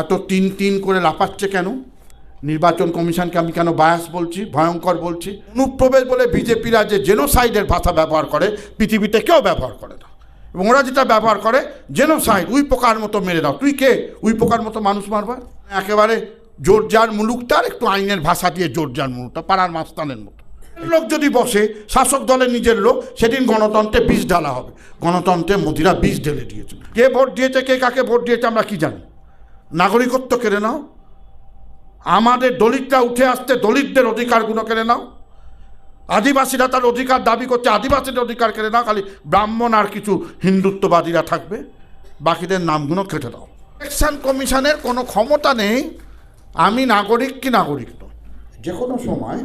এত তিন তিন করে লাফাচ্ছে কেন? নির্বাচন কমিশনকে আমি কেন বায়াস বলছি? ভয়ঙ্কর বলছি? অনুপ্রবেশ বলে বিজেপিরা যে জেনোসাইডের ভাষা ব্যবহার করে, পৃথিবীতে কেউ ব্যবহার করে না। এবং ওরা যেটা ব্যবহার করে জেনোসাইড উই পোকার মতো মেরে দাও। তুই কে? উই পোকার মতো মানুষ মারবার? একেবারে জোরজার মুলুকটার একটু আইনের ভাষা দিয়ে জোরজার মুলুকটা, পাড়ার মাস্তানের মতো। লোক যদি বসে, শাসক দলের নিজের লোক, সেদিন গণতন্ত্রে বিষ ঢালা হবে। গণতন্ত্রে মোদিরা বিষ ঢেলে দিয়েছে। কে ভোট দিয়েছে, কে কাকে ভোট দিয়েছে, আমরা কি জানি? নাগরিকত্ব কেড়ে নাও। আমাদের দলিতরা উঠে আসতে দলিতদের অধিকারগুলো কেড়ে নাও। আদিবাসীরা তার অধিকার দাবি করছে, আদিবাসীদের অধিকার কেড়ে নাও, খালি ব্রাহ্মণ আর কিছু হিন্দুত্ববাদীরা থাকবে, বাকিদের নামগুলো কেটে দাও। ইলেকশন কমিশনের কোনো ক্ষমতা নেই, আমি নাগরিক কি নাগরিক নয় যে কোনো সময়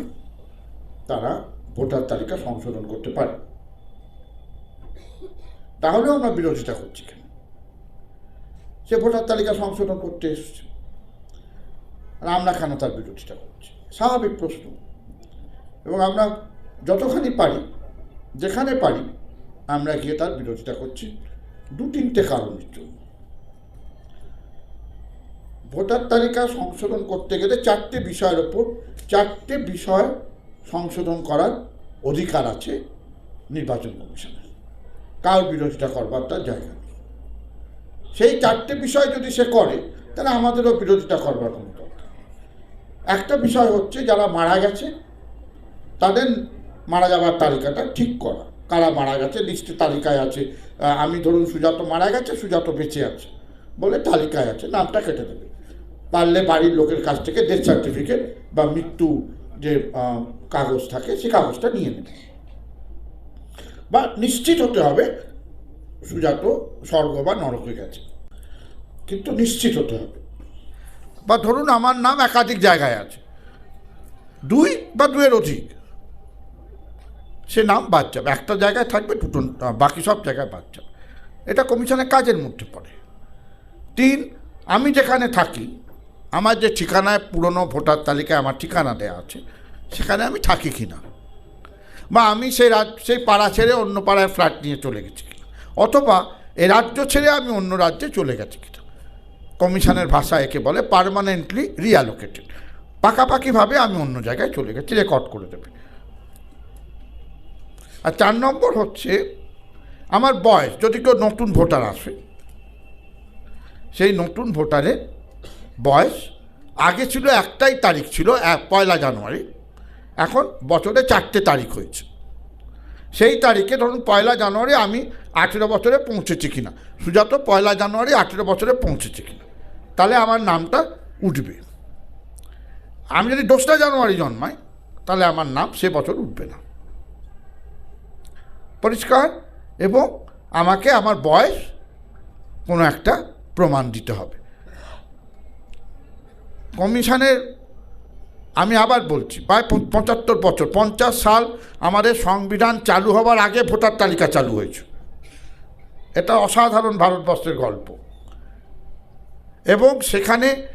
তারা ভোটার তালিকা সংশোধন করতে পারে। তাহলেও আমরা বিরোধিতা করছি কেন? সে ভোটার তালিকা সংশোধন করতে এসছে। আর আমরা কেন তার বিরোধিতা করছি? স্বাভাবিক প্রশ্ন। এবং আমরা যতখানি পারি, যেখানে পারি, আমরা গিয়ে তার বিরোধিতা করছি। দু তিনটে কারণের জন্য। ভোটার তালিকা সংশোধন করতে গেলে চারটে বিষয়ের ওপর চারটে বিষয় সংশোধন করার অধিকার আছে নির্বাচন কমিশনের। কার বিরোধিতা করবার তার জায়গা সেই চারটে বিষয় যদি সে করে, তাহলে আমাদেরও বিরোধিতা করবার দরকার একটা বিষয় হচ্ছে যারা মারা গেছে, তাদের মারা যাওয়ার তালিকাটা ঠিক করা। কারা মারা গেছে, লিস্টে তালিকায় আছে আমি ধরুন সুজাত মারা গেছে, সুজাত বেঁচে আছে, বলে তালিকায় আছে, নামটা কেটে দেবে। পারলে বাড়ির লোকের কাছ থেকে ডেথ সার্টিফিকেট বা মৃত্যু যে কাগজ থাকে, সে কাগজটা নিয়ে নেবে। বা নিশ্চিত হতে হবে সুজাত স্বর্গ বা নরকে গেছে। কিন্তু নিশ্চিত হতে হবে। বা ধরুন আমার নাম একাধিক জায়গায় আছে। দুই বা দুয়ের অধিক। সে নাম বাদ যাবে। একটা জায়গায় থাকবে, দুটো, বাকি সব জায়গায় বাদ যাবে। এটা কমিশনের কাজের মধ্যে পড়ে। তিন, আমি যেখানে থাকি, আমার যে ঠিকানায় পুরনো ভোটার তালিকায় আমার ঠিকানা দেওয়া আছে, সেখানে আমি থাকি কি না বা আমি সেই রাজ সেই পাড়া ছেড়ে অন্য পাড়ায় ফ্ল্যাট নিয়ে চলে গেছি। অথবা এ রাজ্য ছেড়ে আমি অন্য রাজ্যে চলে গেছি কিনা কমিশনের ভাষা একে বলে পারমানেন্টলি রিঅ্যালোকেটেড পাকাপাকিভাবে আমি অন্য জায়গায় চলে গেছি রেকর্ড করে দেবে। আর চার নম্বর হচ্ছে, আমার বয়স, যদি কেউ নতুন ভোটার আসে, সেই নতুন ভোটারের বয়স আগে ছিল একটাই তারিখ ছিল পয়লা জানুয়ারি। এখন বছরে চারটে তারিখ হয়েছে। সেই তারিখে ধরুন পয়লা জানুয়ারি আমি আঠেরো বছরে পৌঁছেছি কিনা। সুজাত, পয়লা জানুয়ারি আঠেরো বছরে পৌঁছেছি কিনা। তাহলে আমার নামটা উঠবে। আমি যদি দোসরা জানুয়ারি জন্মাই, তাহলে আমার নাম সে বছর উঠবে না। পরিষ্কার? এবং আমাকে আমার বয়স কোনো একটা প্রমাণ দিতে হবে। কমিশনের আমি আবার বলছি, প্রায় পঁচাত্তর বছর, পঞ্চাশ সাল আমাদের সংবিধান চালু হবার আগে ভোটার তালিকা চালু হয়েছে। এটা অসাধারণ ভারতবর্ষের গল্প। এবং সেখানে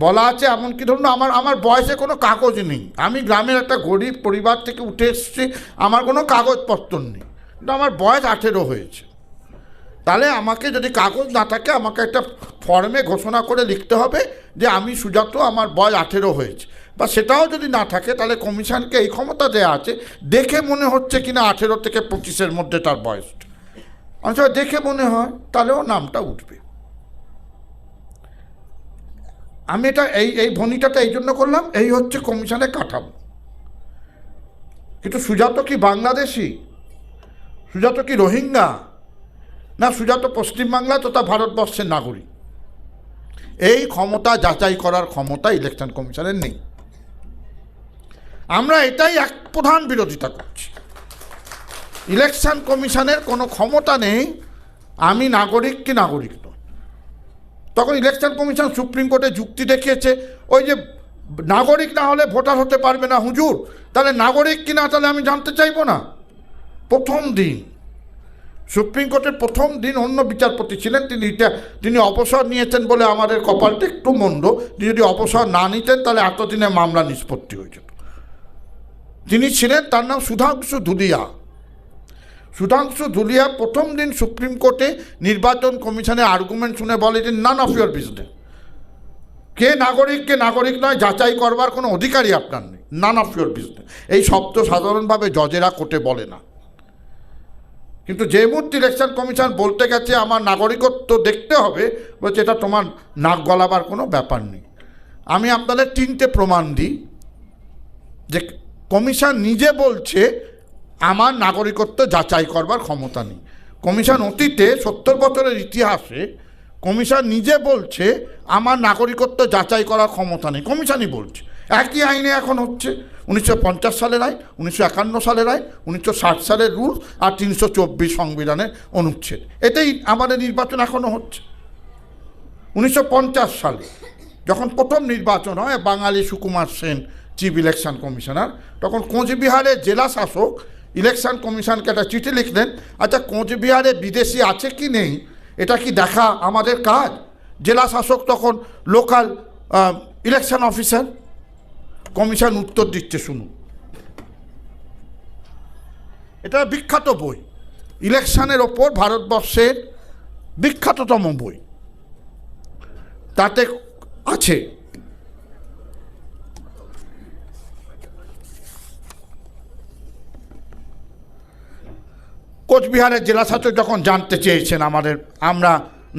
বলা আছে, এমনকি ধরুন আমার আমার বয়সে কোনো কাগজ নেই। আমি গ্রামের একটা গরিব পরিবার থেকে উঠে এসেছি, আমার কোনো কাগজপত্র নেই। কিন্তু আমার বয়স আঠেরো হয়েছে। তাহলে আমাকে যদি কাগজ না থাকে, আমাকে একটা ফর্মে ঘোষণা করে লিখতে হবে যে আমি সুজাত, আমার বয়স আঠেরো হয়েছে। বা সেটাও যদি না থাকে, তাহলে কমিশনকে এই ক্ষমতা দেওয়া আছে। দেখে মনে হচ্ছে কিনা আঠেরো থেকে পঁচিশের মধ্যে তার বয়সটা অনেক দেখে মনে হয়, তাহলেও নামটা উঠবে। আমি এটা এই এই ভনিটাটা এই জন্য করলাম, এই হচ্ছে কমিশনের কাঠামো। কিন্তু সুজাত কি বাংলাদেশি? সুজাত কি রোহিঙ্গা? না, সুজাত পশ্চিমবাংলা তথা ভারতবর্ষের নাগরিক। এই ক্ষমতা যাচাই করার ক্ষমতা ইলেকশন কমিশনের নেই। আমরা এটাই এক প্রধান বিরোধিতা করছি। ইলেকশন কমিশনের কোনো ক্ষমতা নেই, আমি নাগরিক কি নাগরিক নয় তখন ইলেকশন কমিশন সুপ্রিম কোর্টে যুক্তি দেখিয়েছে, ওই যে নাগরিক না হলে ভোটার হতে পারবে না হুজুর, তাহলে নাগরিক কি না তাহলে আমি জানতে চাইব না। প্রথম দিন, সুপ্রিম কোর্টের প্রথম দিন অন্য বিচারপতি ছিলেন, তিনি তিনি অবসর নিয়েছেন বলে আমাদের কপালটা একটু মন্দ, তিনি যদি অবসর না নিতেন তাহলে এতদিনে মামলা নিষ্পত্তি হয়ে যেত। তিনি ছিলেন তার নাম সুধাংশু ধুলিয়া। সুধাংশু ধুলিয়া প্রথম দিন সুপ্রিম কোর্টে নির্বাচন কমিশনের আর্গুমেন্ট শুনে বলে যে নান অফ ইউর বিজনেস কে নাগরিক কে নাগরিক নয়, যাচাই করবার কোনো অধিকারই আপনার নেই। নান অফ ইউর বিজনেস এই শব্দ সাধারণভাবে জজেরা কোর্টে বলে না। কিন্তু যে মুহূর্তে ইলেকশন কমিশন বলতে গেছে, আমার নাগরিকত্ব দেখতে হবে, বলছে, এটা তোমার নাক গলাবার কোনো ব্যাপার নেই। আমি আপনাদের তিনটে প্রমাণ দিই যে কমিশন নিজে বলছে, আমার নাগরিকত্ব যাচাই করবার ক্ষমতা নেই। কমিশন অতীতে সত্তর বছরের ইতিহাসে কমিশন নিজে বলছে, আমার নাগরিকত্ব যাচাই করার ক্ষমতা নেই। কমিশনই বলছে। একই আইনে এখন হচ্ছে। উনিশশো পঞ্চাশ সালের আইন, উনিশশো একান্ন সালের আইন, উনিশশো ষাট সালের রুল আর তিনশো চব্বিশ সংবিধানের অনুচ্ছেদ। এটাই আমাদের নির্বাচন এখনও হচ্ছে। উনিশশো পঞ্চাশ সালে যখন প্রথম নির্বাচন হয়, বাঙালি Sukumar Sen chief election commissioner তখন কোচবিহারের জেলা শাসক ইলেকশন কমিশনকে একটা চিঠি লিখলেন আচ্ছা কোচবিহারে বিদেশি আছে কি নেই? এটা কি দেখা আমাদের কাজ? জেলা শাসক তখন লোকাল ইলেকশন অফিসার কমিশন উত্তর দিচ্ছে, শুনুন। এটা বিখ্যাত বই। ইলেকশনের ওপর ভারতবর্ষের বিখ্যাততম বই। তাতে আছে কোচবিহারের জেলা শাসক যখন জানতে চেয়েছেন আমাদের, আমরা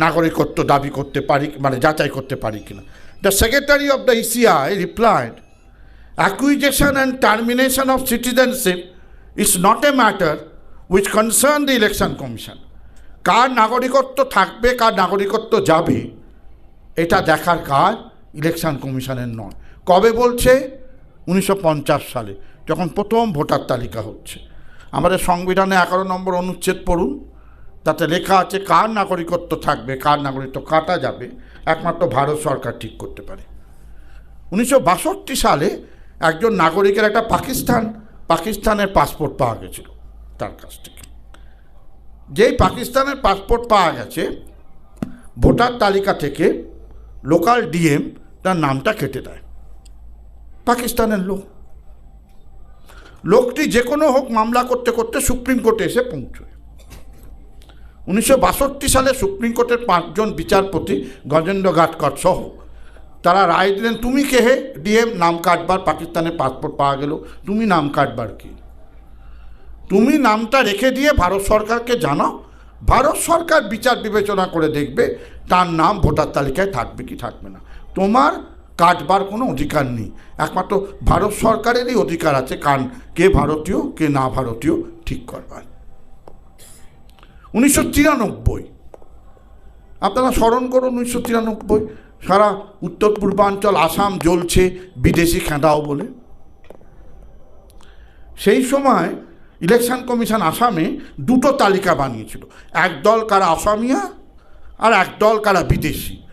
নাগরিকত্ব দাবি করতে পারি মানে যাচাই করতে পারি কিনা the secretary of the ECI replied acquisition and termination of citizenship is not a matter which concern the election commission কার নাগরিকত্ব থাকবে, কার নাগরিকত্ব যাবে, এটা দেখার কাজ ইলেকশন কমিশনের নয়। কবে বলছে? উনিশশো পঞ্চাশ সালে, যখন প্রথম ভোটার তালিকা হচ্ছে। আমাদের সংবিধানে এগারো নম্বর অনুচ্ছেদ পড়ুন। তাতে লেখা আছে, কার নাগরিকত্ব থাকবে, কার নাগরিকত্ব কাটা যাবে, একমাত্র ভারত সরকার ঠিক করতে পারে। উনিশশো বাষট্টি সালে একজন নাগরিকের একটা পাকিস্তান, পাকিস্তানের পাসপোর্ট পাওয়া গেছিল তার কাছ থেকে। যেই পাকিস্তানের পাসপোর্ট পাওয়া গেছে, ভোটার তালিকা থেকে লোকাল ডিএম তার নামটা কেটে দেয়। পাকিস্তানের লোক। লোকটি যে কোনো হোক মামলা করতে করতে সুপ্রিম কোর্টে এসে পৌঁছয়। উনিশশো বাষট্টি সালে সুপ্রিম কোর্টের পাঁচজন বিচারপতি গজেন্দ্র ঘাটকর সহ তারা রায় দিলেন, তুমি কে হে? ডিএম, নাম কাটবার পাকিস্তানের পাসপোর্ট পাওয়া গেল। তুমি নাম কাটবার কি? তুমি নামটা রেখে দিয়ে ভারত সরকারকে জানাও। ভারত সরকার বিচার বিবেচনা করে দেখবে, তার নাম ভোটার তালিকায় থাকবে কি থাকবে না। তোমার কাটবার কোনো অধিকার নেই। একমাত্র ভারত সরকারেরই অধিকার আছে কান কে ভারতীয়, কে না ভারতীয় ঠিক করবার। উনিশশো তিরানব্বই। আপনারা স্মরণ করুন উনিশশো তিরানব্বই। সারা উত্তর পূর্বাঞ্চল, আসাম জ্বলছে বিদেশি খেঁদাও বলে। সেই সময় ইলেকশন কমিশন আসামে দুটো তালিকা বানিয়েছিল। এক দল কারা আসামিয়া আর এক দল কারা বিদেশি।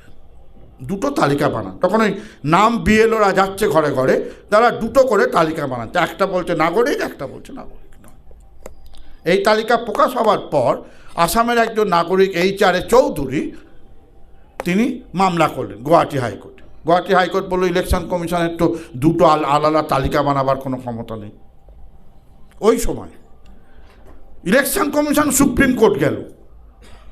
দুটো তালিকা বানান। তখন ওই নাম বিএলওরা যাচ্ছে ঘরে ঘরে, তারা দুটো করে তালিকা বানাচ্ছে একটা বলছে নাগরিক, একটা বলছে নাগরিক নয়। এই তালিকা প্রকাশ হওয়ার পর আসামের একজন নাগরিক এইচ আর এ চৌধুরী, তিনি মামলা করলেন গুয়াহাটি হাইকোর্টে। গুয়াহাটি হাইকোর্ট বলল, ইলেকশন কমিশনের তো দুটো আল- আলাদা তালিকা বানাবার কোনো ক্ষমতা নেই। ওই সময় ইলেকশন কমিশন সুপ্রিম কোর্ট গেল।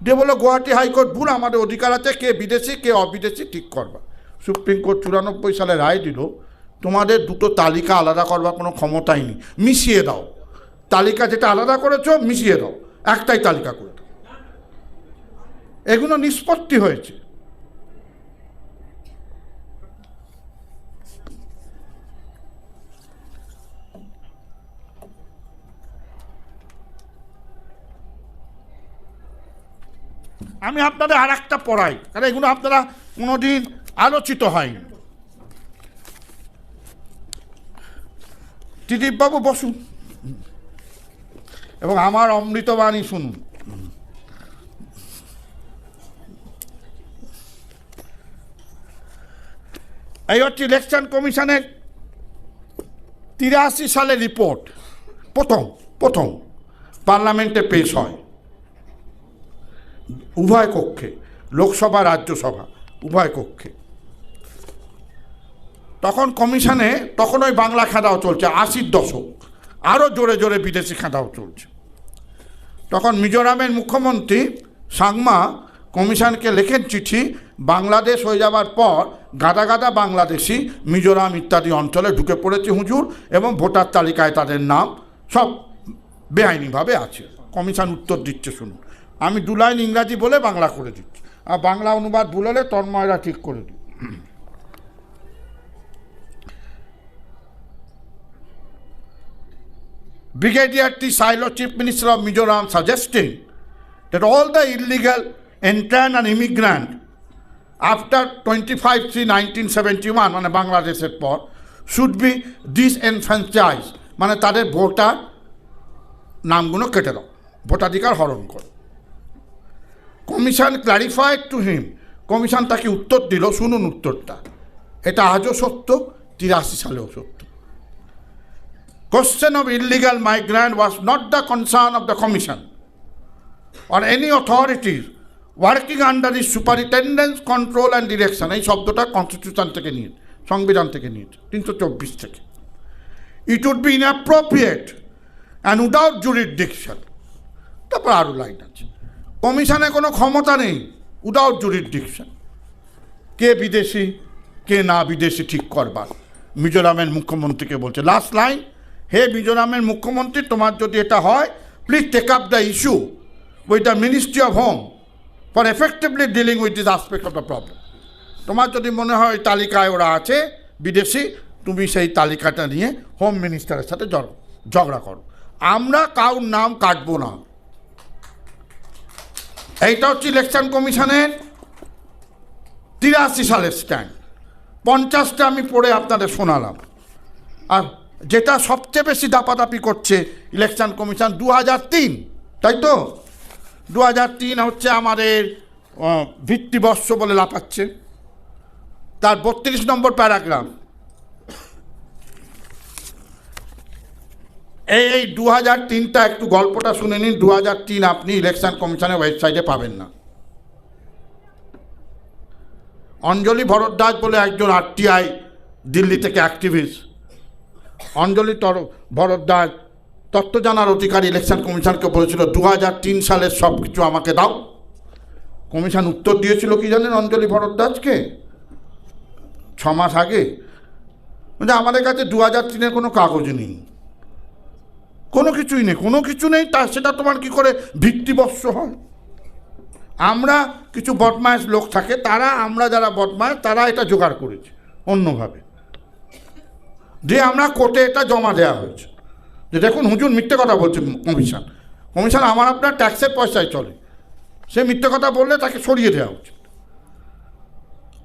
দিয়ে বলল গুয়াহাটি হাইকোর্ট, ভুল, আমাদের অধিকার আছে, কে বিদেশি, কে অবিদেশি, ঠিক করবা। সুপ্রিম কোর্ট চুরানব্বই সালে রায় দিল, তোমাদের দুটো তালিকা আলাদা করবার কোনো ক্ষমতাই নেই। মিশিয়ে দাও। তালিকা যেটা আলাদা করেছ, মিশিয়ে দাও। একটাই তালিকা করে দাও। এগুলো নিষ্পত্তি হয়েছে। আমি আপনাদের আর একটা পড়াই, কারণ এগুলো আপনারা কোনোদিন আলোচিত হয়নি। ত্রিদীপবাবু, বসুন। এবং আমার অমৃতবাণী শুনুন। এই হচ্ছে ইলেকশন কমিশনের তিরাশি সালের রিপোর্ট। প্রথম প্রথম। পার্লামেন্টে পেশ হয়। উভয় কক্ষে, লোকসভা, রাজ্যসভা, উভয় কক্ষে। তখন কমিশনে, তখন ওই বাংলা খেদাও চলছে, আশির দশক। আরও জোরে জোরে বিদেশি খেদাও চলছে। তখন মিজোরামের মুখ্যমন্ত্রী সাংমা কমিশনকে লেখেন চিঠি, বাংলাদেশ হয়ে যাওয়ার পর গাদা গাদা বাংলাদেশি, মিজোরাম ইত্যাদি অঞ্চলে ঢুকে পড়েছে হুজুর এবং ভোটার তালিকায় তাদের নাম সব বেআইনিভাবে আছে। কমিশন উত্তর দিচ্ছে শুনুন। আমি দু লাইন ইংরাজি বলে বাংলা করে দিচ্ছি। আর বাংলা অনুবাদ ভুল তন্ময়রা ঠিক করে দিই Brigadier T. Silo, Chief Minister of Mizoram, suggesting that all the illegal entrant and immigrant after 25 3 1971 মানে বাংলাদেশের পর শুড বি ডিসএনফ্রাঞ্চাইজ মানে তাদের ভোটার নামগুলো কেটে দাও। ভোটাধিকার হরণ করো। Commission clarified to him commission তাকে উত্তর দিল, শুনুন উত্তরটা। এটা আজও সত্য, তিরাশি সালেও সত্য। Question of illegal migrant was not the concern of the commission or any authorities working under the superintendence control and direction এই শব্দটা কনস্টিটিউশন থেকে নিয়ে সংবিধান থেকে নিয়ে তিনশো চব্বিশ থেকে। It would be inappropriate and without jurisdiction তারপর আরও লাইন আছে। কমিশনে কোনো ক্ষমতা নেই উইদাউট জুরিডিকশন কে বিদেশি, কে না বিদেশি ঠিক করবার। মিজোরামের মুখ্যমন্ত্রীকে বলছে লাস্ট লাইন হে মিজোরামের মুখ্যমন্ত্রী, তোমার যদি এটা হয় please take up the issue with the ministry of home for effectively dealing with this aspect of the problem তোমার যদি মনে হয় তালিকায় ওরা আছে, বিদেশি, তুমি সেই তালিকাটা নিয়ে হোম মিনিস্টারের সাথে ঝগ- ঝগড়া করো। আমরা কারোর নাম কাটবো না। এইটা হচ্ছে ইলেকশন কমিশনের তিরাশি সালের স্ট্যান্ড পঞ্চাশটা আমি পড়ে আপনাদের শোনালাম। আর যেটা সবচেয়ে বেশি দাপাদাপি করছে ইলেকশন কমিশন দু হাজার তিন, তাই তো? দু হাজার তিন হচ্ছে আমাদের ভিত্তিবর্ষ বলে লাফাচ্ছে। তার বত্রিশ নম্বর প্যারাগ্রাফ এই এই দু হাজার তিনটা একটু গল্পটা শুনে নিন। দু হাজার তিন আপনি ইলেকশন কমিশনের ওয়েবসাইটে পাবেন না। অঞ্জলি ভরদ্বাজ বলে একজন আরটিআই, দিল্লি থেকে অ্যাক্টিভিস্ট অঞ্জলি তর, ভরদ্বাজ, তত্ত্ব জানার অধিকার ইলেকশন কমিশনকে বলেছিল দু তিন সালের সব কিছু আমাকে দাও। কমিশন উত্তর দিয়েছিল কি জানেন অঞ্জলি ভরদ্বাজকে? ছ মাস আগে আমাদের কাছে দু হাজার তিনের কোনো কাগজ নেই। কোনো কিছুই নেই, কোনো কিছু নেই, তা সেটা তোমার কি করে ভিত্তিবর্ষ হয়? আমরা কিছু বদমাস লোক থাকে, তারা, আমরা যারা বদমাস তারা এটা জোগাড় করেছে অন্যভাবে। দিয়ে আমরা কোর্টে এটা জমা দেওয়া হয়েছে। যে দেখুন, হুজুর মিথ্যে কথা বলছে কমিশন। কমিশন আমার আপনার ট্যাক্সের পয়সায় চলে। সে মিথ্যে কথা বললে তাকে সরিয়ে দেওয়া উচিত।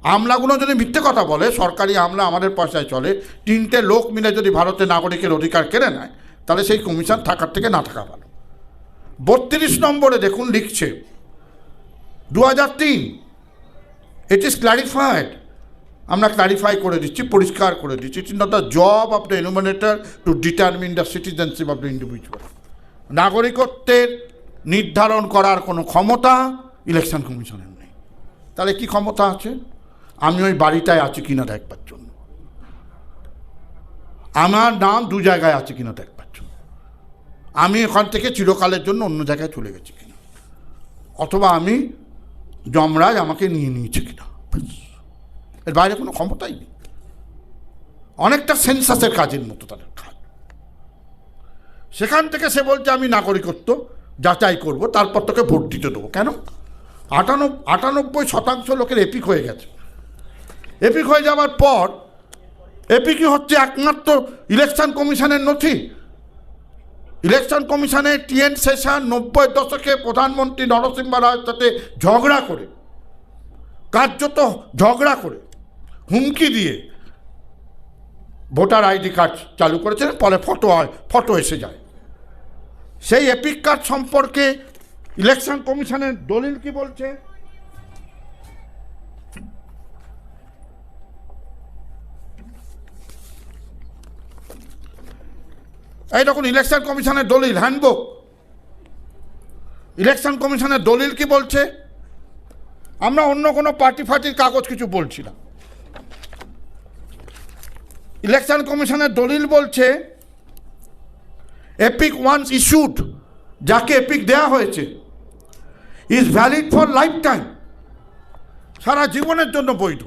আমলাগুলো যদি মিথ্যে কথা বলে, সরকারি আমলা আমাদের পয়সায় চলে, তিনটে লোক মিলে যদি ভারতের নাগরিকের অধিকার কেড়ে নেয় তাহলে সেই কমিশন থাকার থেকে না থাকা ভালো। বত্রিশ নম্বরে দেখুন লিখছে দু হাজার তিন ইট ইজ ক্ল্যারিফাইড আমরা ক্ল্যারিফাই করে দিচ্ছি, পরিষ্কার করে দিচ্ছি। It is not the job of the enumerator to determine the citizenship of the individual নাগরিকত্বের নির্ধারণ করার কোনো ক্ষমতা ইলেকশন কমিশনের নেই। তাহলে কি ক্ষমতা আছে? আমি ওই বাড়িটায় আছি কিনা দেখবার জন্য। আমার নাম দু জায়গায় আছে কিনা জন্য। আমি এখান থেকে চিরকালের জন্য অন্য জায়গায় চলে গেছি কিনা? অথবা আমি যমরাজ আমাকে নিয়ে নিয়েছে কিনা। এর বাইরে কোনো ক্ষমতাই নেই। অনেকটা সেন্সাসের কাজের মতো তাদের কাজ। সেখান থেকে সে বলছে, আমি নাগরিকত্ব যাচাই করব, তারপর তোকে ভোট দিতে দেবো। কেন? আটানব্বই আটানব্বই শতাংশ লোকের এপিক হয়ে গেছে। এপিক হয়ে যাওয়ার পর, এপিকই হচ্ছে একমাত্র ইলেকশন কমিশনের নথি। ইলেকশন কমিশনের টিএন সেশন নব্বই দশকে প্রধানমন্ত্রী নরসিংহ রায়ের সাথে ঝগড়া করে, কার্যত ঝগড়া করে, হুমকি দিয়ে ভোটার আইডি কার্ড চালু করেছেন পরে ফটো হয় ফটো এসে যায়। সেই এপিক কার্ড সম্পর্কে ইলেকশন কমিশনের দলিল কি বলছে? এই দেখুন ইলেকশন কমিশনের দলিল হ্যান্ডবুক ইলেকশন কমিশনের দলিল কি বলছে? আমরা অন্য কোনো পার্টি ফার্টির কাগজ কিছু বলছি না। ইলেকশন কমিশনের দলিল বলছে এপিক ওয়ান্স ইস্যুড যাকে এপিক দেওয়া হয়েছে is valid for life time সারা জীবনের জন্য বৈধ।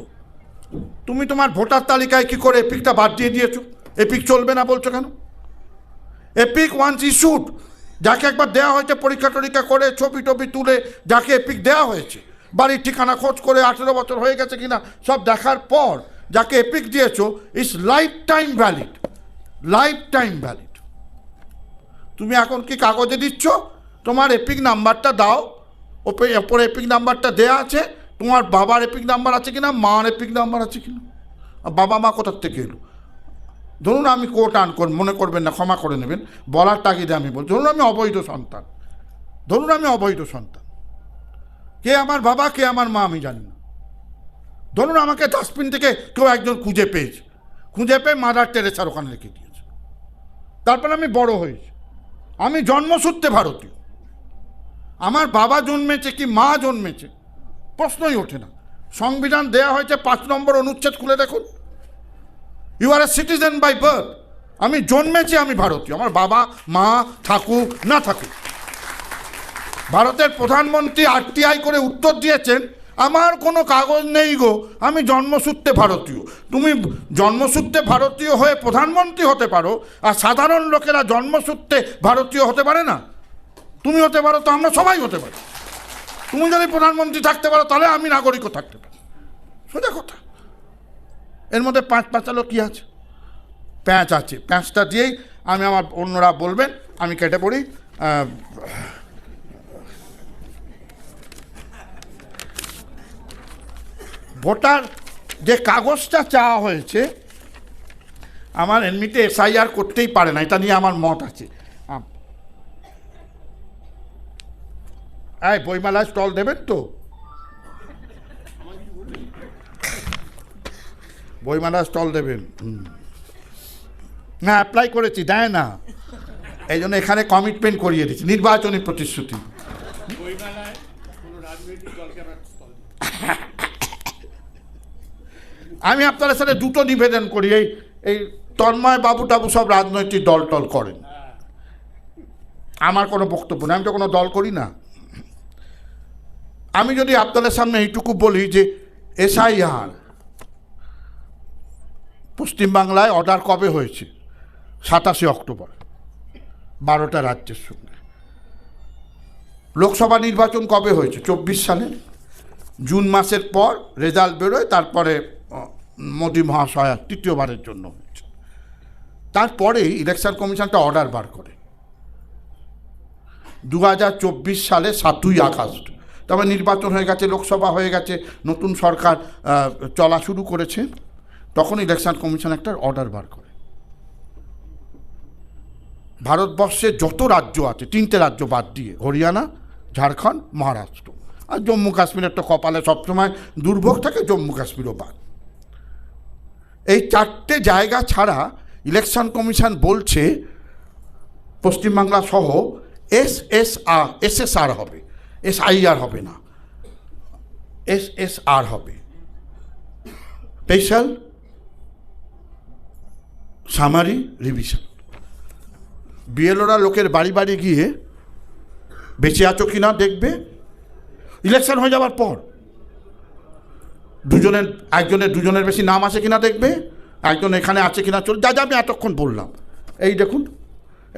তুমি তোমার ভোটার তালিকায় কি করে এপিকটা বাদ দিয়ে দিয়েছ? এপিক চলবে না বলছো কেন? এপিক ওয়ান্স ইস্যুড যাকে একবার দেওয়া হয়েছে, পরীক্ষা টরীক্ষা করে ছবি টবি তুলে যাকে এপিক দেওয়া হয়েছে। বাড়ির ঠিকানা খোঁজ করে আঠেরো বছর হয়ে গেছে কিনা, সব দেখার পর যাকে এপিক দিয়েছ is lifetime valid lifetime valid তুমি এখন কি কাগজে দিচ্ছ? তোমার এপিক নাম্বারটা দাও। ওপে, ওপরে এপিক নাম্বারটা দেয়া আছে। তোমার বাবার এপিক নাম্বার আছে কিনা? মার এপিক নাম্বার আছে কিনা? বাবা মা কোথার থেকে এলো? ধরুন আমি কোর্ট আন মনে করবেন না, ক্ষমা করে নেবেন, বলার তাগিদে আমি বল ধরুন আমি অবৈধ সন্তান, ধরুন আমি অবৈধ সন্তান, কে আমার বাবা, কে আমার মা আমি জানি না, ধরুন আমাকে ডাস্টবিন থেকে কেউ একজন খুঁজে পেয়েছে, খুঁজে পেয়ে মাদার টেরেসার ওখানে রেখে দিয়েছে, তারপর আমি বড় হয়েছি, আমি জন্মসূত্রে ভারতীয়, আমার বাবা জন্মেছে কি মা জন্মেছে, প্রশ্নই ওঠে না, সংবিধান দেয়া হয়েছে পাঁচ নম্বর অনুচ্ছেদ খুলে দেখুন you are a citizen by birth আমি জন্মেছি আমি ভারতীয়। আমার বাবা, মা থাকুক, না থাকুক। ভারতের প্রধানমন্ত্রী আরটিআই করে উত্তর দিয়েছেন, আমার কোনো কাগজ নেই গো, আমি জন্মসূত্রে ভারতীয়। তুমি জন্মসূত্রে ভারতীয় হয়ে প্রধানমন্ত্রী হতে পারো, আর সাধারণ লোকেরা জন্মসূত্রে ভারতীয় হতে পারে না। তুমি হতে পারো তো আমরা সবাই হতে পারি। তুমি যদি প্রধানমন্ত্রী থাকতে পারো, তাহলে আমি নাগরিকও থাকতে পারি। সোজা কথা। এর মধ্যে পাঁচ পাঁচালো কী আছে? প্যাঁচ আছে। প্যাঁচটা দিয়েই আমি আমার অন্যরা বলবেন, আমি কেটে পড়ি ভোটার যে কাগজটা চাওয়া হয়েছে, আমার এমনিতে এসআইআর করতেই পারে না, এটা নিয়ে আমার মত আছে। এই বইমেলায় স্টল দেবেন তো? বইমেলায় স্টল দেবেন। না অ্যাপ্লাই করেছি, দেয় না এই জন্য এখানে কমিটমেন্ট করিয়ে দিচ্ছি, নির্বাচনী প্রতিশ্রুতি। আমি আপনাদের সাথে দুটো নিবেদন করি, এই এই তন্ময় বাবু টাবু সব রাজনৈতিক দল টল করেন আমার কোনো বক্তব্য নেই, আমি তো কোনো দল করি না আমি যদি আপনাদের সামনে এইটুকু বলি যে, এসআইআর পশ্চিমবাংলায় অর্ডার কবে হয়েছে? সাতাশে অক্টোবর, বারোটা রাজ্যের সঙ্গে। লোকসভা নির্বাচন কবে হয়েছে? চব্বিশ সালে। জুন মাসের পর রেজাল্ট বেরোয়, তারপরে মোদী মহাশয় তৃতীয়বারের জন্য হয়েছে। তারপরেই ইলেকশন কমিশনটা অর্ডার বার করে। দু হাজার চব্বিশ সালে সাতই আগস্ট। তবে নির্বাচন হয়ে গেছে, লোকসভা হয়ে গেছে, নতুন সরকার চলা শুরু করেছে। তখন ইলেকশন কমিশন একটা অর্ডার বার করে। ভারতবর্ষে যত রাজ্য আছে, তিনটে রাজ্য বাদ দিয়ে, হরিয়ানা, ঝাড়খণ্ড, মহারাষ্ট্র। আর জম্মু কাশ্মীরের তো কপালে সবসময় দুর্ভোগ থাকে, জম্মু কাশ্মীরও বাদ। এই চারটে জায়গা ছাড়া ইলেকশন কমিশন বলছে, পশ্চিমবাংলা সহ S S R S S R হবে এস আই আর হবে না এস এস আর হবে। স্পেশাল সামারি রিভিশন বিএলওরা লোকের বাড়ি বাড়ি গিয়ে বেঁচে আছো কি না দেখবে। ইলেকশন হয়ে যাওয়ার পর দুজনের, একজনের, দুজনের বেশি নাম আছে কিনা দেখবে, একজন এখানে আছে কিনা চল যা যা আমি এতক্ষণ বললাম। এই দেখুন,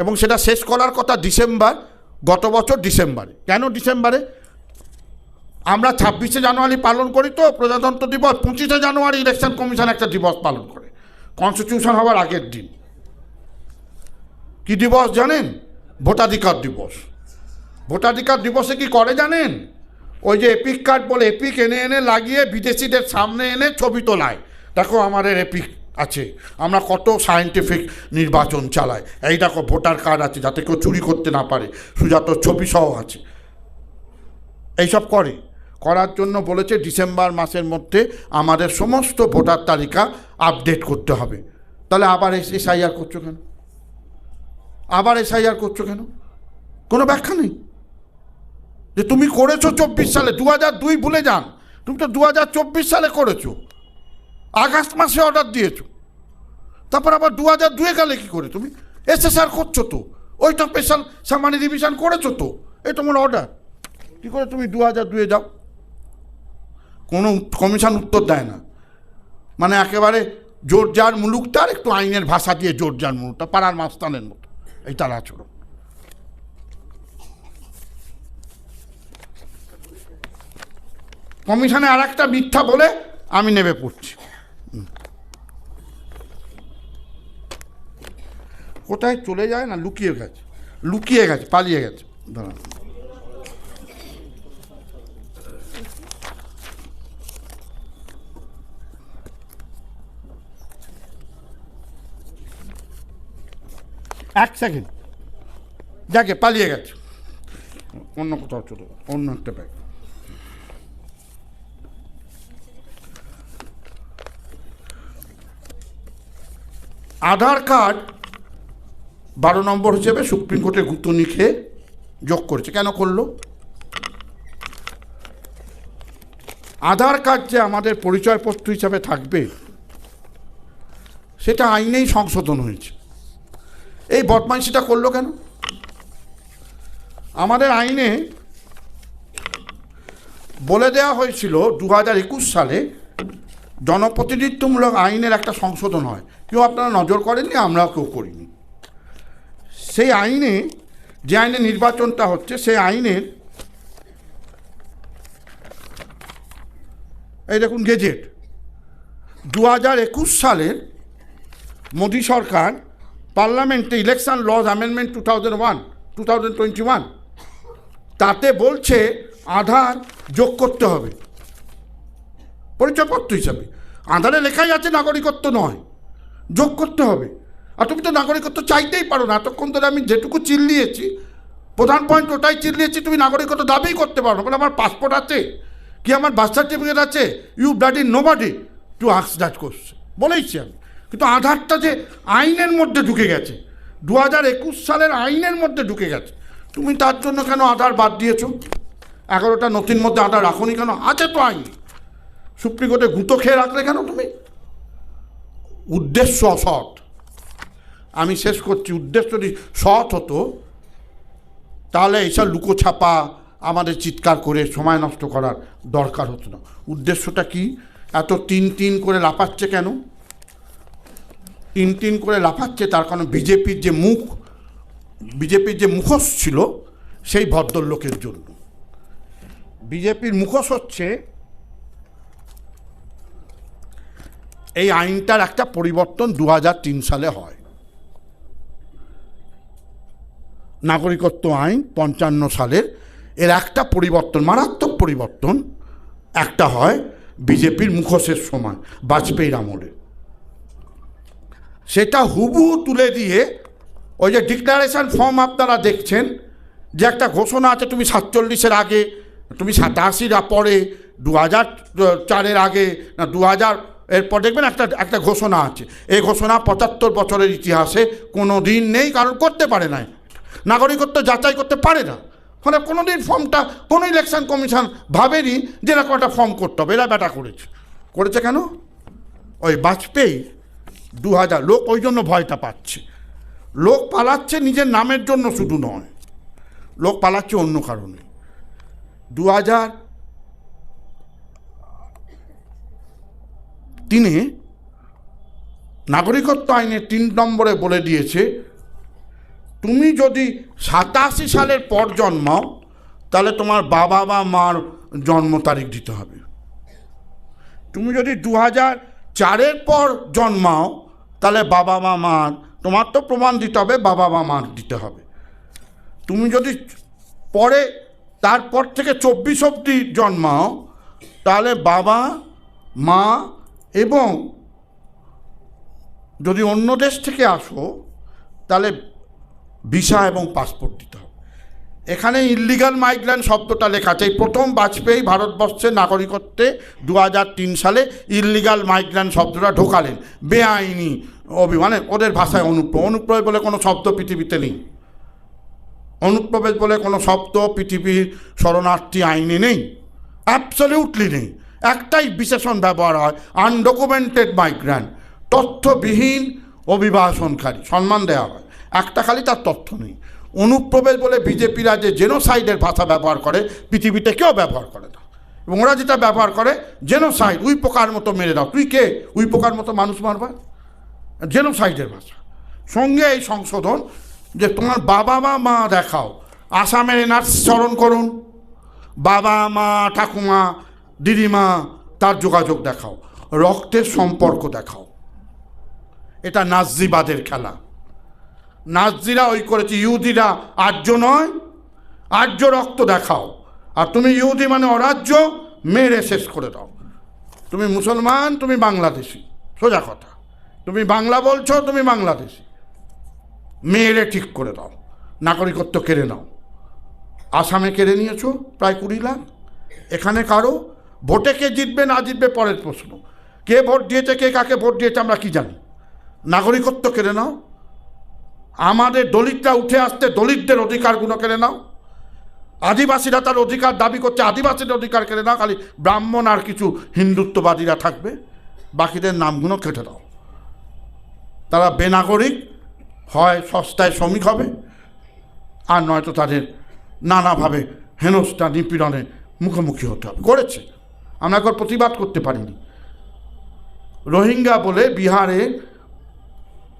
এবং সেটা শেষ করার কথা ডিসেম্বর, গত বছর ডিসেম্বরে। কেন ডিসেম্বরে? আমরা ছাব্বিশে জানুয়ারি পালন করি তো, প্রজাতন্ত্র দিবস, পঁচিশে জানুয়ারি ইলেকশন কমিশন একটা দিবস পালন করে। কনস্টিটিউশন হওয়ার আগের দিন। কি দিবস জানেন? ভোটাধিকার দিবস। ভোটাধিকার দিবসে কি করে জানেন? ওই যে এপিক কার্ড বলে এপিক এনে এনে লাগিয়ে বিদেশিদের সামনে এনে ছবি তোলায়। দেখো আমাদের এপিক আছে। আমরা কত সায়েন্টিফিক নির্বাচন চালাই। এই দেখো ভোটার কার্ড আছে, যাতে কেউ চুরি করতে না পারে। সুজাতর ছবি সহ আছে। এইসব করে। করার জন্য বলেছে ডিসেম্বর মাসের মধ্যে আমাদের সমস্ত ভোটার তালিকা আপডেট করতে হবে। তাহলে আবার এস এসআইআর করছ কেন? আবার এসআইআর করছ কেন? কোনো ব্যাখ্যা নেই। যে তুমি করেছ চব্বিশ সালে দু দুই ভুলে যান। তুমি তো দু হাজার চব্বিশ সালে করেছ। আগস্ট মাসে অর্ডার দিয়েছ। তারপর আবার দু হাজার দুয়ে গেলে কী করে তুমি? এসএসআর করছ তো। ওইটা স্পেশাল সামানি রিভিশন করেছ তো। এই তোমার অর্ডার কী করে তুমি দু হাজার দুয়ে যাও? কোনো কমিশন উত্তর দেয় না। মানে একেবারে জোর যার মুলুকটার একটু আইনের ভাষা দিয়ে জোর যার মুলুকটা পাড়ার মাস্তানের মতো। এই তার আচরণ। কমিশনে আর একটা মিথ্যা বলে আমি নেমে পড়ছি। কোথায় চলে যায় না লুকিয়ে গেছে? লুকিয়ে গেছে, পালিয়ে গেছে। দাঁড়ান। এক সেকেন্ড যাকে পালিয়ে গেছে। অন্য কোথাও চলে অন্য একটা ব্যাগ আধার কার্ড বারো নম্বর হিসেবে সুপ্রিম কোর্টে গুতুনি খেয়ে যোগ করেছে। কেন করল? আধার কার্ড যে আমাদের পরিচয়পত্র হিসাবে থাকবে, সেটা আইনেই সংশোধন হয়েছে। বদমাইশিটা করল কেন? আমাদের আইনে বলে দেওয়া হয়েছিল দু হাজার একুশ সালে জনপ্রতিনিধিত্বমূলক আইনের একটা সংশোধন হয়। কেউ আপনারা নজর করেননি আমরাও কেউ করিনি। সেই আইনে যে আইনে নির্বাচনটা হচ্ছে, সেই আইনের এই দেখুন গেজেট। দু হাজার একুশ সালের মোদী সরকার পার্লামেন্টে election laws amendment two thousand one, two thousand twenty one. তাতে বলছে আধার যোগ করতে হবে। পরিচয়পত্র হিসাবে। আধারে লেখাই আছে নাগরিকত্ব নয়, যোগ করতে হবে। আর তুমি তো নাগরিকত্ব চাইতেই পারো না। এতক্ষণ ধরে আমি যেটুকু চিল্লিয়েছি, প্রধান পয়েন্ট ওটাই চিল্লিয়েছি, তুমি নাগরিকত্ব দাবিই করতে পারো না। বলে আমার পাসপোর্ট আছে, কি আমার বার্থ সার্টিফিকেট আছে? You bloody nobody to আক্স দ্যাট কোশ্চেন বলেইছি আমি। কিন্তু আধারটা যে আইনের মধ্যে ঢুকে গেছে দু হাজার একুশ সালের আইনের মধ্যে ঢুকে গেছে, তুমি তার জন্য কেন আধার বাদ দিয়েছ? এগারোটা নথির মধ্যে আধার রাখুনি কেন? আছে তো আইন। সুপ্রিম কোর্টে গুঁতো খেয়ে রাখলে কেন তুমি? উদ্দেশ্য অসৎ আমি শেষ করছি, উদ্দেশ্য যদি সৎ হতো, তাহলে এইসব লুকোছাপা আমাদের চিৎকার করে সময় নষ্ট করার দরকার হতো না। উদ্দেশ্যটা কি? এত তিন তিন করে লাফাচ্ছে কেন? তিন তিন করে লাফাচ্ছে, তার কারণ বিজেপির যে মুখ, বিজেপির যে মুখোশ ছিল, সেই ভদ্রলোকের জন্য। বিজেপির মুখোশ হচ্ছে, এই আইনটার একটা পরিবর্তন দু হাজার তিন সালে হয়। নাগরিকত্ব আইন পঞ্চান্ন সালের, এর একটা পরিবর্তন, মারাত্মক পরিবর্তন, একটা হয় বিজেপির মুখোশের সময়, বাজপেয়ীর আমলে। সেটা হুবহু তুলে দিয়ে ওই যে ডিক্লারেশন ফর্ম আপনারা দেখছেন, যে একটা ঘোষণা আছে, তুমি সাতচল্লিশের আগে, তুমি সাতাশির পরে দু হাজার চারের আগে, না দু হাজার এরপর দেখবেন একটা একটা ঘোষণা আছে। এই ঘোষণা পঁচাত্তর বছরের ইতিহাসে কোনো দিন নেই, কারণ করতে পারে না নাগরিকত্ব যাচাই করতে পারে না। ফলে কোনো দিন ফর্মটা, কোনো ইলেকশন কমিশন ভাবেনি যে এরকম একটা ফর্ম করতে হবে। এরা ব্যাটা করেছে। করেছে কেন? ওই বাজপেয়ী দু হাজার লোক ওই জন্য ভয়টা পাচ্ছে। লোক পালাচ্ছে নিজের নামের জন্য শুধু নয়। লোক পালাচ্ছে অন্য কারণে। দু হাজার তিনি নাগরিকত্ব আইনে তিন নম্বরে বলে দিয়েছে, তুমি যদি সাতাশি সালের পর জন্মাও, তাহলে তোমার বাবা বা মার জন্ম তারিখ দিতে হবে। তুমি যদি দু হাজার চারের পর জন্মাও, তাহলে বাবা মা মার। তোমার তো প্রমাণ দিতে হবে, বাবা মা মার দিতে হবে। তুমি যদি পরে, তারপর থেকে চব্বিশ অবধি জন্মাও, তাহলে বাবা, মা এবং যদি অন্য দেশ থেকে আসো, তাহলে ভিসা এবং পাসপোর্ট এখানে ইল্লিগাল মাইগ্রেন্ট শব্দটা লেখা আছে। এই প্রথম বাজপেয়ী ভারতবর্ষের নাগরিকত্বে দু সালে ইল্লিগাল মাইগ্রেন্ট শব্দটা ঢোকালেন। বেআইনি অভি মানে ওদের ভাষায় অনুপ্রবেশ। অনুপ্রবেশ বলে কোনো শব্দ পৃথিবীতে নেই। অনুপ্রবেশ বলে কোনো শব্দ পৃথিবীর শরণার্থী আইনে নেই। অ্যাবসলিউটলি নেই। একটাই বিশেষণ ব্যবহার হয় আনডকুমেন্টেড মাইগ্রেন্ট তথ্যবিহীন অভিবাসনকারী। সম্মান দেওয়া হয়। একটা খালি তার তথ্য নেই। অনুপ্রবেশ বলে বিজেপিরা যে জেনোসাইডের ভাষা ব্যবহার করে, পৃথিবীতে কেউ ব্যবহার করে না। এবং ওরা যেটা ব্যবহার করে, জেনোসাইড, উই পোকার মতো মেরে দাও। তুই কে? উই পোকার মতো মানুষ মারবা? জেনোসাইডের ভাষা। সঙ্গে এই সংশোধন যে তোমার বাবা মা মা দেখাও। আসামের এনআরসি স্মরণ করুন। বাবা, মা, ঠাকুমা, দিদিমা, তার যোগাযোগ দেখাও। রক্তের সম্পর্ক দেখাও। এটা নাজিবাদের খেলা। নাজিরা ওই করেছে, ইহুদিরা আর্য নয়। আর্য রক্ত দেখাও। আর তুমি ইহুদি মানে অরাজ্য, মেরে শেষ করে দাও। তুমি মুসলমান, তুমি বাংলাদেশি। সোজা কথা। তুমি বাংলা বলছো, তুমি বাংলাদেশি। মেয়েরে ঠিক করে দাও। নাগরিকত্ব কেড়ে নাও। আসামে কেড়ে নিয়েছো, প্রায় কুড়ি লাখ। এখানে কারও? ভোটে কে জিতবে, না জিতবে, পরের প্রশ্ন। কে ভোট দিয়েছে, কে কাকে ভোট দিয়েছে, আমরা কি জানি? নাগরিকত্ব কেড়ে নাও। আমাদের দলিতরা উঠে আসতে দলিতদের অধিকারগুলো কেড়ে নাও। আদিবাসীরা তার অধিকার দাবি করছে, আদিবাসীদের অধিকার কেড়ে নাও, খালি ব্রাহ্মণ আর কিছু হিন্দুত্ববাদীরা থাকবে, বাকিদের নামগুলো কেটে দাও। তারা বেনাগরিক হয়, সস্তায় শ্রমিক হবে, আর নয়তো তাদের নানাভাবে হেনস্থা, নিপীড়নে মুখোমুখি হতে হবে। করেছে। আমরা একবার প্রতিবাদ করতে পারিনি। রোহিঙ্গা বলে বিহারে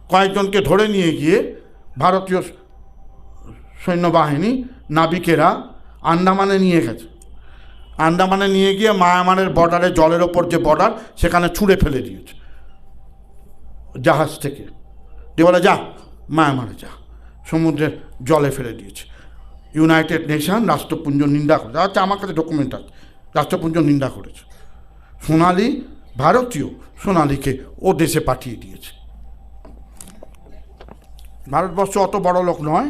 কয়েকজনকে ধরে নিয়ে গিয়ে ভারতীয় সৈন্যবাহিনী নাবিকেরা আন্দামানে নিয়ে গেছে। আন্দামানে নিয়ে গিয়ে মায়ামারের বর্ডারে জলের ওপর যে বর্ডার, সেখানে ছুঁড়ে ফেলে দিয়েছে। জাহাজ থেকে। দিয়ে বলে, যা, মায়ামারে যা। সমুদ্রের জলে ফেলে দিয়েছে। ইউনাইটেড নেশন, রাষ্ট্রপুঞ্জ নিন্দা করেছে। আচ্ছা আমার কাছে ডকুমেন্ট আছে। রাষ্ট্রপুঞ্জ নিন্দা করেছে। সোনালি, ভারতীয় সোনালিকে ও দেশে পাঠিয়ে দিয়েছে। ভারতবর্ষ অত বড় লোক নয়।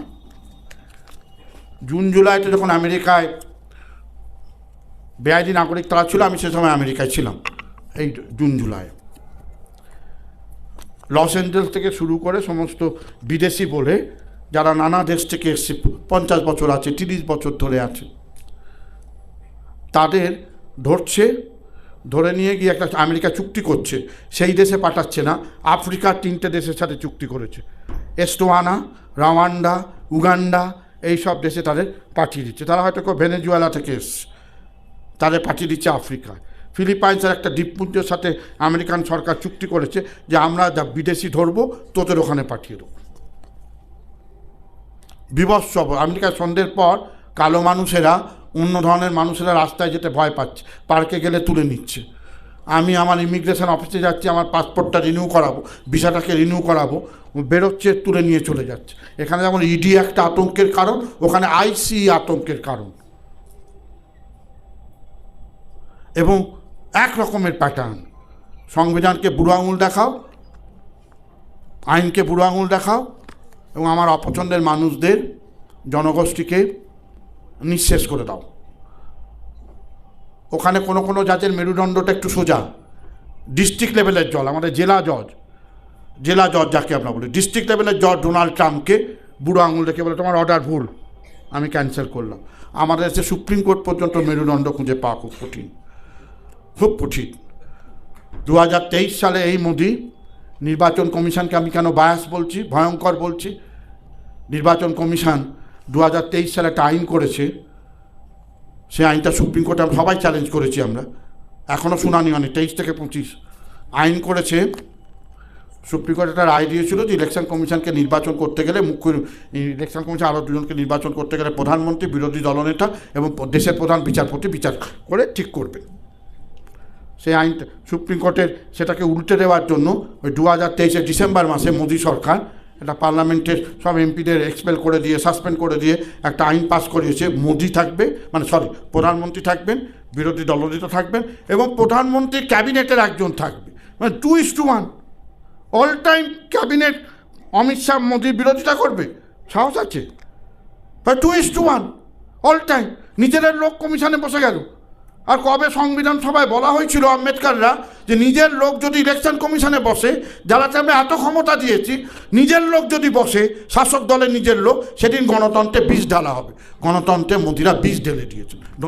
জুন, জুলাইতে যখন আমেরিকায় বেআইনি নাগরিক তারা ছিল, আমি সে সময় আমেরিকায় ছিলাম, এই জুন, জুলাই। লস অ্যাঞ্জেলস থেকে শুরু করে সমস্ত বিদেশি বলে, যারা নানা দেশ থেকে এসছে, পঞ্চাশ বছর আছে, তিরিশ বছর ধরে আছে, তাদের ধরছে, ধরে নিয়ে গিয়ে একটা আমেরিকা চুক্তি করছে, সেই দেশে পাঠাচ্ছে না, আফ্রিকার তিনটে দেশের সাথে চুক্তি করেছে। এস্টোয়ানা রাওয়ান্ডা, উগান্ডা এই সব দেশে তাদের পাঠিয়ে দিচ্ছে। তারা হয়তো কেউ ভেনেজুয়েলা থেকে এসছে তাদের পাঠিয়ে দিচ্ছে আফ্রিকায়। ফিলিপাইন্সের একটা দ্বীপপুঞ্জের সাথে আমেরিকান সরকার চুক্তি করেছে যে আমরা যা বিদেশি ধরবো, তোদের ওখানে পাঠিয়ে দেবো। বিভৎস আমেরিকার সন্ধ্যের পর কালো মানুষেরা, অন্য ধরনের মানুষেরা রাস্তায় যেতে ভয় পাচ্ছে, পার্কে গেলে তুলে নিচ্ছে। আমি আমার ইমিগ্রেশন অফিসে যাচ্ছি, আমার পাসপোর্টটা রিনিউ করাবো, ভিসাটাকে রিনিউ করাবো। বেরোচ্ছে, তুলে নিয়ে চলে যাচ্ছে। এখানে যেমন ইডি একটা আতঙ্কের কারণ, ওখানে আইসি আতঙ্কের কারণ। এবং এক রকমের প্যাটার্ন সংবিধানকে বুড়ো আঙুল দেখাও, আইনকে বুড়ো আঙুল দেখাও, এবং আমার অপছন্দের মানুষদের, জনগোষ্ঠীকে নিঃশেষ করে দাও। ওখানে কোনো কোনো জাতের মেরুদণ্ডটা একটু সোজা। ডিস্ট্রিক্ট লেভেলের জল আমাদের জেলা জজ। জেলা জজ যাকে আমরা বলি ডিস্ট্রিক্ট লেভেলের জজ ডোনাল্ড ট্রাম্পকে বুড়ো আঙুল দেখে বলে, তোমার অর্ডার ভুল, আমি ক্যান্সেল করলাম। আমাদের দেশে সুপ্রিম কোর্ট পর্যন্ত মেরুদণ্ড খুঁজে পাওয়া খুব কঠিন খুব কঠিন। দু হাজার তেইশ সালে এই মোদি নির্বাচন কমিশনকে আমি কেন বায়াস বলছি, ভয়ঙ্কর বলছি? নির্বাচন কমিশন দু হাজার তেইশ সালে একটা আইন করেছে সে আইনটা সুপ্রিম কোর্টে সবাই চ্যালেঞ্জ করেছি আমরা এখনও শুনানি হয়নি, তেইশ থেকে পঁচিশ। আইন করেছে সুপ্রিম কোর্ট একটা রায় দিয়েছিল যে ইলেকশন কমিশনকে নির্বাচন করতে গেলে মুখ্য ইলেকশন কমিশন আরও দুজনকে নির্বাচন করতে গেলে প্রধানমন্ত্রী, বিরোধী দলনেতা এবং দেশের প্রধান বিচারপতি বিচার করে ঠিক করবে। সেই আইনটা সুপ্রিম কোর্টের সেটাকে উল্টে দেওয়ার জন্য ওই দু হাজার তেইশে ডিসেম্বর মাসে মোদী সরকার এটা পার্লামেন্টের সব এমপিদের এক্সপেল করে দিয়ে, সাসপেন্ড করে দিয়ে একটা আইন পাস করিয়েছে। মোদি থাকবে মানে সরি, প্রধানমন্ত্রী থাকবেন, বিরোধী দলনেতা থাকবেন এবং প্রধানমন্ত্রী ক্যাবিনেটের একজন থাকবে। মানে two is to one all time cabinet Amit Shah মোদির বিরোধিতা করবে? সাহস আছে? Two is to one all time নিজেদের লোক কমিশনে বসে গেল। আর কবে সংবিধান সভায় বলা হয়েছিল আম্বেদকাররা যে নিজের লোক যদি ইলেকশন কমিশনে বসে যারাকে আমরা এত ক্ষমতা দিয়েছি, নিজের লোক যদি বসে, শাসক দলের নিজের লোক, সেদিন গণতন্ত্রে বিষ ঢালা হবে। গণতন্ত্রে মোদিরা বিষ ঢেলে দিয়েছে।